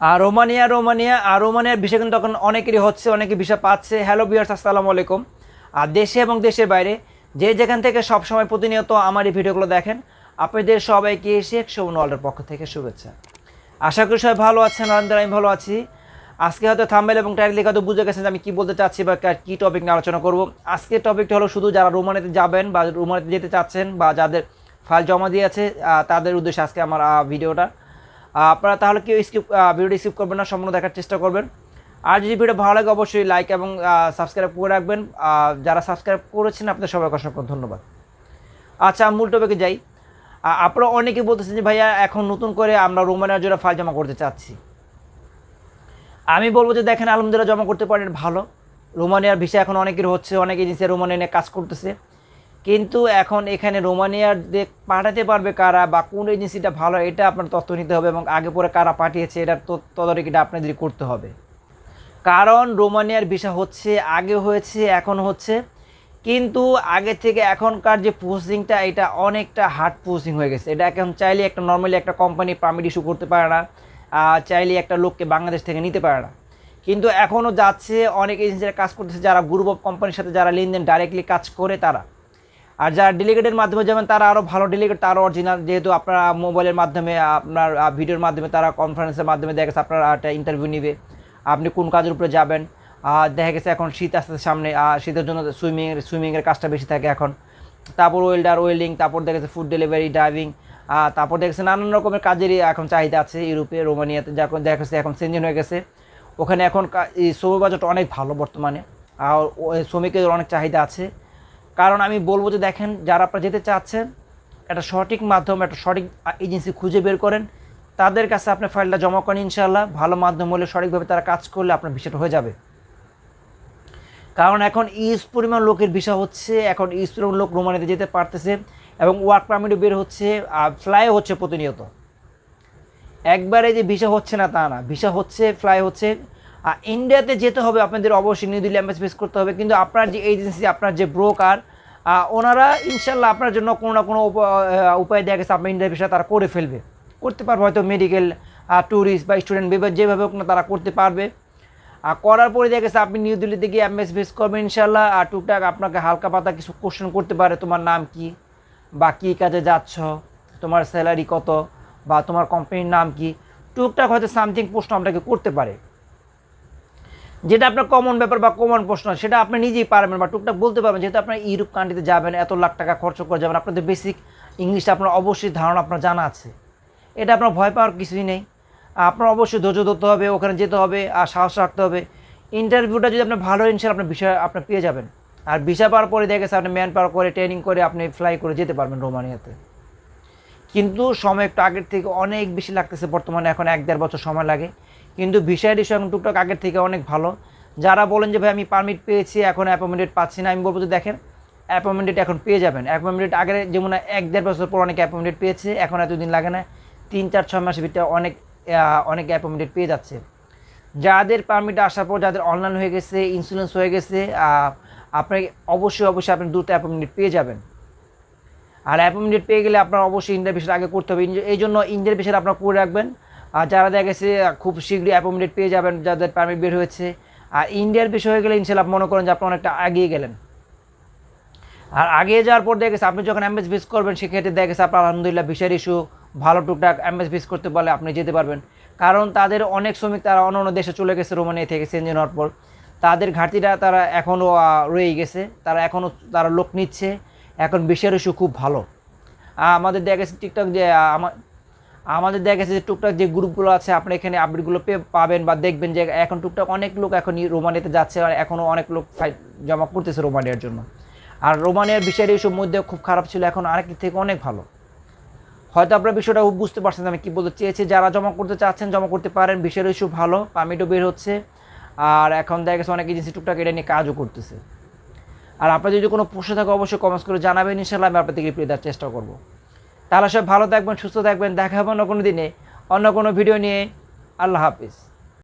আর Romania Romania, আর রোমানিয়ার বিষয় কিন্তু এখন অনেকেরই হচ্ছে, অনেকে বিষয় পাচ্ছে। হ্যালো বিয়ার্স আসসালামু আলাইকুম। আর দেশে এবং দেশের বাইরে যে যেখান থেকে সবসময় প্রতিনিয়ত আমার এই ভিডিওগুলো দেখেন, আপনাদের সবাইকে শেখ সৌন ওয়ার্ল্ডের পক্ষ থেকে শুভেচ্ছা। আশা করি সবাই ভালো আছেন, আলহামদুলিল্লাহ আমি ভালো আছি। আজকে হয়তো থাম্বেল এবং টাইটেল হয়তো বুঝে গেছেন যে আমি কী বলতে চাচ্ছি বা কী টপিক নিয়ে আলোচনা করব। আজকে টপিকটা হলো শুধু যারা রোমানিতে যাবেন বা রোমানিতে যেতে চাচ্ছেন বা যাদের ফাইল জমা দিয়েছে তাদের উদ্দেশ্যে আজকে আমার ভিডিওটা। আপনারা তাহলে কেউ স্কিপ ভিডিওটি স্কিপ করবেন না, সম্পূর্ণ দেখার চেষ্টা করবেন। আর যদি ভিডিও ভালো লাগে, অবশ্যই লাইক এবং সাবস্ক্রাইব করে রাখবেন। যারা সাবস্ক্রাইব করেছেন, আপনাদের সবাইকে অসংখ্য ধন্যবাদ। আচ্ছা মূল টপিকে যাই। আপনারা অনেকে বলতেছেন যে, ভাইয়া, এখন নতুন করে আমরা রোমানিয়ার জন্য ফাইল জমা করতে চাচ্ছি। আমি বলব যে, দেখেন, আলহামদুলিল্লাহ, জমা করতে পারেন, ভালো। রোমানিয়ার ভিসা এখন অনেকের হচ্ছে, অনেক এজেন্সি রোমানিয়া নিয়ে কাজ করতেছে। কিন্তু এখন এখানে রোমানিয়ার পাঠাতে পারবে কারা বা কোন এজেন্সিটা ভালো, এটা আপনার তথ্য নিতে হবে এবং আগে পরে কারা পাঠিয়েছে এটার তদারকিটা আপনাদের করতে হবে। কারণ রোমানিয়ার ভিসা হচ্ছে, আগে হয়েছে, এখন হচ্ছে। কিন্তু আগে থেকে এখনকার যে প্রসেসিংটা এটা অনেকটা হার্ড প্রসেসিং হয়ে গেছে। এটা এখন চাইলে একটা নর্মালি একটা কোম্পানি পারমিট ইস্যু করতে পারে না চাইলে একটা লোককে বাংলাদেশ থেকে নিতে পারে না। কিন্তু এখনও যাচ্ছে, অনেক এজেন্সিরা কাজ করতেছে, যারা গ্রুপ অফ কোম্পানির সাথে যারা লেনদেন ডাইরেক্টলি কাজ করে তারা। আর যারা ডেলিগেটের মাধ্যমে যাবেন, তারা আরও ভালো ডেলিগেট তারা অরিজিনাল যেহেতু আপনারা মোবাইলের মাধ্যমে, আপনার ভিডিওর মাধ্যমে, তারা কনফারেন্সের মাধ্যমে দেখা গেছে আপনার একটা ইন্টারভিউ নেবে। আপনি কোন কাজের উপরে যাবেন? দেখা গেছে এখন শীত আসতে সামনে শীতের জন্য সুইমিং সুইমিংয়ের কাজটা বেশি থাকে এখন। তারপর ওয়েল্ডার ওয়েল্ডিং তারপর দেখা গেছে ফুড ডেলিভারি ড্রাইভিং তারপর দেখা গেছে নানান রকমের কাজেরই এখন চাহিদা আছে ইউরোপে, রোমানিয়াতে যখন দেখা গেছে, এখন চেঞ্জিং হয়ে গেছে। ওখানে এখন শ্রমিক বাজারটা অনেক ভালো বর্তমানে। আর শ্রমিকের অনেক চাহিদা আছে। কারণ আমি বলব যে দেখেন, যারা আপনারা যেতে চাচ্ছেন, একটা সঠিক মাধ্যম, একটা সঠিক এজেন্সি খুঁজে বের করেন, তাদের কাছে আপনার ফাইলটা জমা করেন ইনশাল্লাহ ভালো মাধ্যম হলে সঠিকভাবে তারা কাজ করলে আপনার বিষয়টা হয়ে যাবে। কারণ এখন ইউজ পরিমাণ লোকের ভিসা হচ্ছে, এখন ইউজ পরিমাণ লোক রোমানিতে যেতে পারতেছে এবং ওয়ার্ক পারমিটও বের হচ্ছে, আর ফ্লাই হচ্ছে প্রতিনিয়ত। একবারে যে ভিসা হচ্ছে না তা না ভিসা হচ্ছে ফ্লাই হচ্ছে ইন্ডিয়াতে যেতে হবে, আপনাদের অবশ্যই নিউ দিল্লি অ্যাম্বাসি ফেস করতে হবে। কিন্তু আপনার যে এজেন্সি আপনার যে ব্রোকার ওনারা ইনশাল্লাহ আপনার জন্য কোনো না কোনো উপ- উপায় দেখা গেছে। আপনার ইন্ডিয়ার ভিসা তারা করে ফেলবে। করতে পারবে হয়তো মেডিকেল ট্যুরিস্ট বা স্টুডেন্ট বিভাগ যেভাবে হোক না তারা করতে পারবে। আর করার পরে দেখা গেছে, আপনি নিউ দিল্লিতে গিয়ে এমএস ফেস করবেন ইনশাল্লাহ আর টুকটাক আপনাকে হালকা পাতা কিছু কোশ্চেন করতে পারে, তোমার নাম কি? বা কী কাজে যাচ্ছ? তোমার স্যালারি কত? বা তোমার কোম্পানির নাম কি? টুকটাক হয়তো সামথিং প্রশ্ন আপনাকে করতে পারে। যেটা আপনার কমন ব্যাপার বা কমন প্রশ্ন, সেটা আপনি নিজেই পারবেন বা টুকটাক বলতে পারবেন। যেহেতু আপনার ইউরোপ কান্ট্রিতে যাবেন, এত লাখ টাকা খরচ করে যাবেন, আপনাদের বেসিক ইংলিশটা আপনার অবশ্যই ধারণা আপনার জানা আছে। এটা আপনার ভয় পাওয়ার কিছুই নেই। আপনার অবশ্যই ধৈর্য ধরতে হবে, ওখানে যেতে হবে, আর সাহস রাখতে হবে। ইন্টারভিউটা যদি আপনার ভালো ইনশাল আপনার বিষয় আপনি পেয়ে যাবেন। আর ভিসা পাওয়ার পরে দেখে আপনি ম্যান পাওয়ার করে ট্রেনিং করে আপনি ফ্লাই করে যেতে পারবেন রোমানিয়াতে। কিন্তু সময় একটু আগের থেকে অনেক বেশি লাগতেছে, বর্তমানে এখন এক দেড় বছর সময় লাগে। কিন্তু ভিসা এডিশন টুকটাক আগের থেকে অনেক ভালো। যারা বলেন যে ভাই আমি পারমিট পেয়েছি এখন অ্যাপয়েন্টমেন্ট পাচ্ছি না। আমি বলব যে দেখেন অ্যাপয়েন্টমেন্ট এখন পেয়ে যাবেন। অ্যাপয়েন্টমেন্ট আগে যেমন এক দেড় বছর পর অনেক অ্যাপয়েন্টমেন্ট পেয়েছে এখন এতদিন লাগে না। তিন চার ছয় মাসের ভিতরে অনেক অনেক অ্যাপয়েন্টমেন্ট পেয়ে যাচ্ছে। যাদের পারমিট আসার পর যাদের অনলাইন হয়ে গেছে ইন্স্যুরেন্স হয়ে গেছে আহ, আপনি অবশ্যই অবশ্যই আপনি দ্রুত অ্যাপয়েন্টমেন্ট পেয়ে যাবেন। আর অ্যাপয়েন্টমেন্ট পেয়ে গেলে আপনার অবশ্যই বিষয়টা আগে করতে হবে। এই জন্য বিষয়টা আপনার করে রাখবেন। আর যারা দেখা গেছে খুব শীঘ্রই অ্যাপয়েন্টমেন্ট পেয়ে যাবেন যাদের পারমিট বের হয়েছে। আর ইন্ডিয়ার বিষয় হয়ে গেলে ইনশাল্লাহ মনে করেন যে আপনি অনেকটা এগিয়ে গেলেন। আর আগে যাওয়ার পর দেখা গেছে আপনি যখন এমএস ভিস করবেন সেক্ষেত্রে দেখা গেছে আপনার আলহামদুলিল্লাহ ভিসার ইস্যু ভালো টুকটাক এমএস ভিস করতে পারলে আপনি যেতে পারবেন। কারণ তাদের অনেক শ্রমিক তারা অন্য অন্য দেশে চলে গেছে রোমানিয়া থেকে চেঞ্জ হওয়ার পর। তাদের ঘাটতিটা তারা এখনও রয়ে গেছে। তারা এখনও তারা লোক নিচ্ছে। এখন ভিসার ইস্যু খুব ভালো। আমাদের দেখা গেছে টিকটক যে আহ, আমা- আমাদের দেখা গেছে যে টুকটাক যে গ্রুপগুলো আছে আপনি এখানে আপডেটগুলো পেয়ে পাবেন বা দেখবেন যে এখন টুকটাক অনেক লোক এখন রোমানিয়াতে যাচ্ছে আর এখনও অনেক লোক জমা করতেছে রোমানিয়ার জন্য। আর রোমানিয়ার বিষয়ের এইসব মধ্যে খুব খারাপ ছিল, এখন আরেক থেকে অনেক ভালো। হয়তো আপনার বিষয়টা বুঝতে পারছেন আমি কী বলতে চেয়েছি। যারা জমা করতে চাচ্ছেন, জমা করতে পারেন বিষয়ের ইস্যু ভালো পারমিটও বের হচ্ছে। আর এখন দেখা গেছে অনেক এজেন্সি টুকটাক এটা নিয়ে কাজও করতেছে। আর আপনার যদি কোনো প্রশ্ন থাকে, অবশ্যই কমেন্টস করে জানাবেন। ইনশাল্লাহ আমি আপনাদেরকে রিপ্লাই দেওয়ার চেষ্টা করব। তাহলে সব ভালো থাকবেন, সুস্থ থাকবেন, দেখা হবে অন্য কোনো দিনে, অন্য কোনো ভিডিও নিয়ে। আল্লাহ হাফিজ।